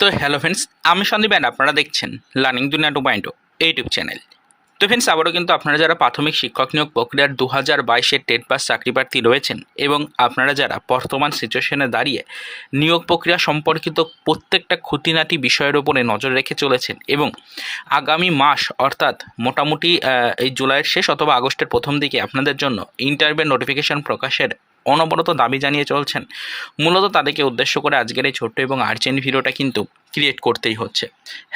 তো hello friends আমি Sandeep and আপনারা দেখছেন learning Duniya two point YouTube channel তো ফ্রেন্ডস আবারও কিন্তু আপনারা যারা প্রাথমিক শিক্ষক নিয়োগ প্রক্রিয়ার দু হাজার বাইশের টেট পাস চাকরি প্রার্থী রয়েছেন এবং আপনারা যারা বর্তমান সিচুয়েশনে দাঁড়িয়ে নিয়োগ প্রক্রিয়া সম্পর্কিত প্রত্যেকটা খুঁটিনাটি বিষয়ের উপরে নজর রেখে চলেছেন এবং আগামী মাস অর্থাৎ মোটামুটি এই জুলাইয়ের শেষ অথবা আগস্টের প্রথম দিকে আপনাদের জন্য ইন্টারভিউ নোটিফিকেশন প্রকাশের অনবরত দাবি জানিয়ে চলছেন। মূলত তাদেরকে উদ্দেশ্য করে আজকের এই ছোট্ট এবং আর্জেন্ট ভিডিওটা কিন্তু ক্রিয়েট করতেই হচ্ছে।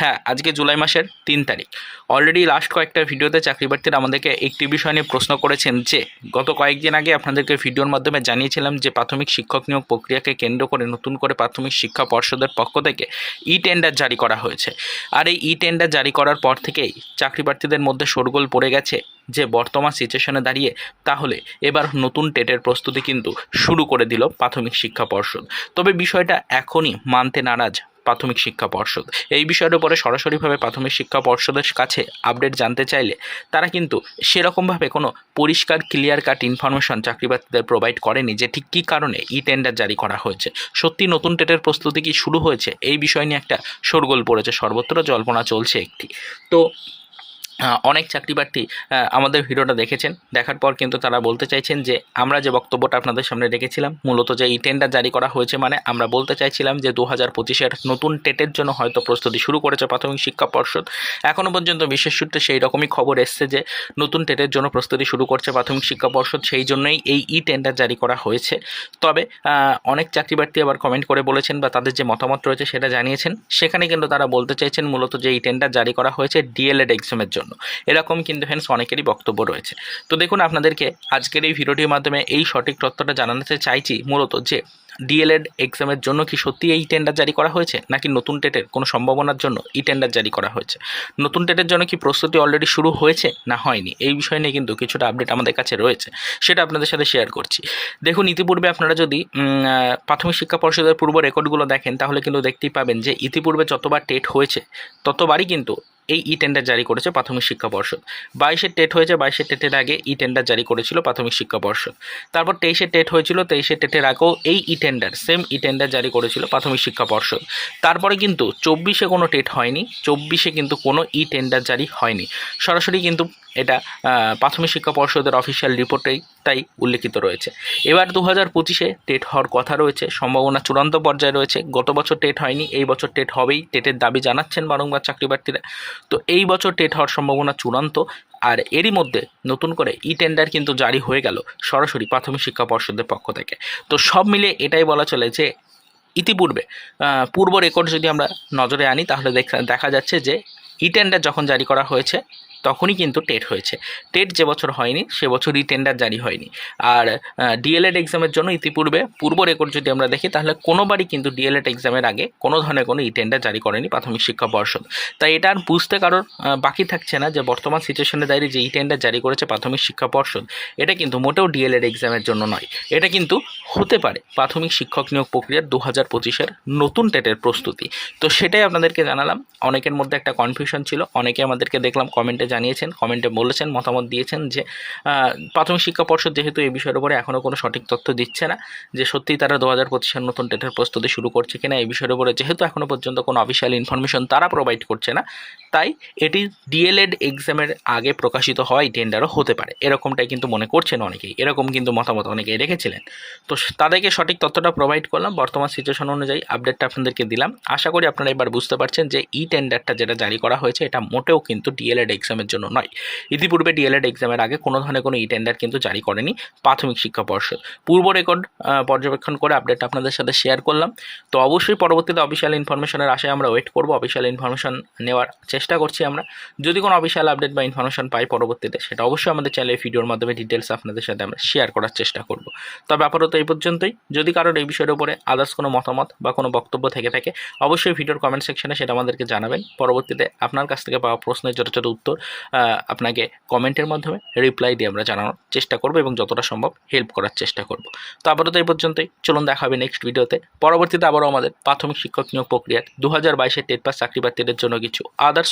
হ্যাঁ আজকে জুলাই মাসের তিন তারিখ। অলরেডি লাস্ট কয়েকটা ভিডিওতে চাকরি প্রার্থীরা আমাদেরকে একটি বিষয় নিয়ে প্রশ্ন করেছেন যে, গত কয়েকদিন আগে আপনাদেরকে ভিডিওর মাধ্যমে জানিয়েছিলাম যে, প্রাথমিক শিক্ষক নিয়োগ প্রক্রিয়াকে কেন্দ্র করে নতুন করে প্রাথমিক শিক্ষা পর্ষদের পক্ষ থেকে ই টেন্ডার জারি করা হয়েছে। আর এই ই টেন্ডার জারি করার পর থেকেই চাকরি প্রার্থীদের মধ্যে শোরগোল পড়ে গেছে যে, বর্তমান সিচুয়েশনে দাঁড়িয়ে তাহলে এবার নতুন টেটের প্রস্তুতি কিন্তু শুরু করে দিল প্রাথমিক শিক্ষা পর্ষদ। তবে বিষয়টা এখনই মানতে নারাজ প্রাথমিক শিক্ষা পর্ষদ। এই বিষয়ের উপরে সরাসরিভাবে প্রাথমিক শিক্ষা পর্ষদের কাছে আপডেট জানতে চাইলে তারা কিন্তু সেরকমভাবে কোনো পরিষ্কার ক্লিয়ার কাট ইনফরমেশন চাকরিপ্রার্থীদের প্রোভাইড করেনি যে ঠিক কী কারণে ই টেন্ডার জারি করা হয়েছে। সত্যি নতুন টেটের প্রস্তুতি কি শুরু হয়েছে? এই বিষয় নিয়ে একটা শোরগোল পড়েছে। সর্বত্র জল্পনা চলছে একটি। তো অনেক চাকরি প্রার্থী আমাদের ভিডিওটা দেখেছেন। দেখার পর কিন্তু তারা বলতে চাইছেন যে, আমরা যে বক্তব্যটা আপনাদের সামনে রেখেছিলাম, মূলত যে এই টেন্ডার জারি করা হয়েছে মানে আমরা বলতে চাইছিলাম যে দু হাজার পঁচিশের নতুন টেটের জন্য হয়তো প্রস্তুতি শুরু করেছে প্রাথমিক শিক্ষা পর্ষদ। এখনও পর্যন্ত বিশেষ সূত্রে সেই রকমই খবর এসছে যে, নতুন টেটের জন্য প্রস্তুতি শুরু করছে প্রাথমিক শিক্ষা পর্ষদ, সেই জন্যই এই ই টেন্ডার জারি করা হয়েছে। তবে অনেক চাকরি প্রার্থী আবার কমেন্ট করে বলেছেন বা তাদের যে মতামত রয়েছে সেটা জানিয়েছেন। সেখানে কিন্তু তারা বলতে চাইছেন মূলত যে, এই টেন্ডার জারি করা হয়েছে ডিএলএড এক্সামের জন্য। এরকম কিন্তু হ্যান্স অনেকেরই বক্তব্য রয়েছে। তো দেখুন, আপনাদেরকে আজকের এই ভিডিওটির মাধ্যমে এই সঠিক তথ্যটা জানাতে চাইছি মূলত যে ডিএলএড এক্সামের জন্য কি সত্যি এই টেন্ডার জারি করা হয়েছে? নাকি নতুন টেটের কোনো সম্ভাবনার জন্য এই টেন্ডার জারি করা হয়েছে? নতুন টেটের জন্য কি প্রস্তুতি অলরেডি শুরু হয়েছে? না হয়নি। এই বিষয় নিয়ে কিন্তু কিছুটা আপডেট আমাদের কাছে রয়েছে। সেটা আপনাদের সাথে শেয়ার করছি। দেখুন, ইতিপূর্বে আপনারা যদি প্রাথমিক শিক্ষা পর্ষদের পূর্ব রেকর্ডগুলো দেখেন, তাহলে কিন্তু দেখতেই পাবেন যে, ইতিপূর্বে যতবার টেট হয়েছে, ততবারই কিন্তু এই ই টেন্ডার জারি করেছে প্রাথমিক শিক্ষা পর্ষদ। বাইশের টেট হয়েছে বাইশের টেটের আগে ই টেন্ডার জারি করেছিল প্রাথমিক শিক্ষা পর্ষদ। তারপর তেইশের টেট হয়েছিল তেইশের টেটের আগেও এই e tender same e tender জারি করেছিল প্রাথমিক শিক্ষা পর্ষদ। তারপরে কিন্তু চব্বিশে কোনো টেট হয়নি, চব্বিশে কিন্তু কোনো ই টেন্ডার জারি হয়নি। সরাসরি কিন্তু এটা প্রাথমিক শিক্ষা পর্ষদের অফিসিয়াল রিপোর্টেই তাই উল্লেখিত রয়েছে। এবার দু হাজার পঁচিশে টেট হওয়ার কথা রয়েছে, সম্ভাবনা চূড়ান্ত পর্যায়ে রয়েছে। গত বছর টেট হয়নি, এই বছর টেট হবেই, টেটের দাবি জানাচ্ছেন বারংবার চাকরি প্রার্থীরা তো এই বছর টেট হওয়ার সম্ভাবনা চূড়ান্ত, আর এরই মধ্যে নতুন করে ই টেন্ডার কিন্তু জারি হয়ে গেল সরাসরি প্রাথমিক শিক্ষা পর্ষদের পক্ষ থেকে। তো সব মিলে এটাই বলা চলে যে, ইতিপূর্বে পূর্ব রেকর্ড যদি আমরা নজরে আনি, তাহলে দেখা যাচ্ছে যে ই টেন্ডার যখন জারি করা হয়েছে তখনই কিন্তু টেট হয়েছে। টেট যে বছর হয়নি, সে বছর টেন্ডার জারি হয়নি। আর ডিএলএড এক্সামের জন্য ইতিপূর্বে, পূর্ব রেকর্ড যদি আমরা দেখি, তাহলে কোনোবারই কিন্তু ডিএলএড এক্সামের আগে কোনো ধরনের কোনো ই টেন্ডার জারি করেনি প্রাথমিক শিক্ষা পর্ষদ। তাই এটা আর বুঝতে কারোর বাকি থাকছে না যে বর্তমান সিচুয়েশনে দাঁড়িয়ে যে ই টেন্ডার জারি করেছে প্রাথমিক শিক্ষা পর্ষদ, এটা কিন্তু মোটেও ডিএলএড এক্সামের জন্য নয়। এটা কিন্তু হতে পারে, প্রাথমিক শিক্ষক নিয়োগ প্রক্রিয়ার দু হাজার পঁচিশের নতুন টেটের প্রস্তুতি। তো সেটাই আপনাদেরকে জানালাম। অনেকের মধ্যে একটা কনফিউশন ছিল, অনেকে আমাদেরকে দেখলাম কমেন্টে জানিয়েছেন, কমেন্টে বলেছেন, মতামত দিয়েছেন যে প্রাথমিক শিক্ষা পর্ষদ যেহেতু এই বিষয়ের উপরে এখনও কোনো সঠিক তথ্য দিচ্ছে না, যে সত্যিই তারা দু হাজার পঁচিশের নতুন টেটের প্রস্তুতি শুরু করছে কিনা, এই বিষয়ের উপরে যেহেতু এখনও পর্যন্ত কোনো অফিসিয়াল ইনফরমেশন তারা প্রোভাইড করছে না তাই এটি ডিএলএড এক্সামের আগে প্রকাশিত হয় টেন্ডারও হতে পারে। এরকমটাই কিন্তু মনে করছেন অনেকেই। এরকম কিন্তু মতামত অনেকেই রেখেছিলেন। তো তাদেরকে সঠিক তথ্যটা প্রোভাইড করলাম, বর্তমান সিচুয়েশন অনুযায়ী আপডেটটা আপনাদেরকে দিলাম। আশা করি আপনারা এবার বুঝতে পারছেন যে ই টেন্ডারটা যেটা জারি করা হয়েছে, এটা মোটেও কিন্তু ডিএলএড এক্সামের জন্য নয়। ইতিপূর্বে ডিএলএড এক্সামের আগে কোনো ধরনের কোনো ই টেন্ডার কিন্তু জারি করেনি প্রাথমিক শিক্ষা পর্ষদ। পূর্ব রেকর্ড পর্যবেক্ষণ করে আপডেট আপনাদের সাথে শেয়ার করলাম। তো অবশ্যই পরবর্তীতে অফিসিয়াল ইনফরমেশনের আশায় আমরা ওয়েট করব। অফিসিয়াল ইনফরমেশন নেওয়ার চেষ্টা করছি আমরা। যদি কোনো অফিসিয়াল আপডেট বা ইনফরমেশন পাই পরবর্তীতে, সেটা অবশ্যই আমাদের চ্যানেলে ভিডিওর মাধ্যমে ডিটেলস আপনাদের সাথে আমরা শেয়ার করার চেষ্টা করব। তবে আপাতত এই পর্যন্তই। যদি কারোর এই বিষয়ের উপরে আদার্স কোনো মতামত বা কোনো বক্তব্য থেকে থাকে, অবশ্যই ভিডিওর কমেন্ট সেকশনে সেটা আমাদেরকে জানাবেন। পরবর্তীতে আপনার কাছ থেকে পাওয়া প্রশ্নের ছোটো উত্তর আপনাকে কমেন্টের মাধ্যমে রিপ্লাই দিয়ে আমরা জানানোর চেষ্টা করব এবং যতটা সম্ভব হেল্প করার চেষ্টা করব। তো আপাতত এই পর্যন্তই। চলুন দেখা হবে নেক্সট ভিডিওতে পরবর্তীতে আবারও আমাদের প্রাথমিক শিক্ষক নিয়োগ প্রক্রিয়ার দু হাজার বাইশের টেট পাস চাকরি প্রার্থীদের জন্য কিছু আদার্স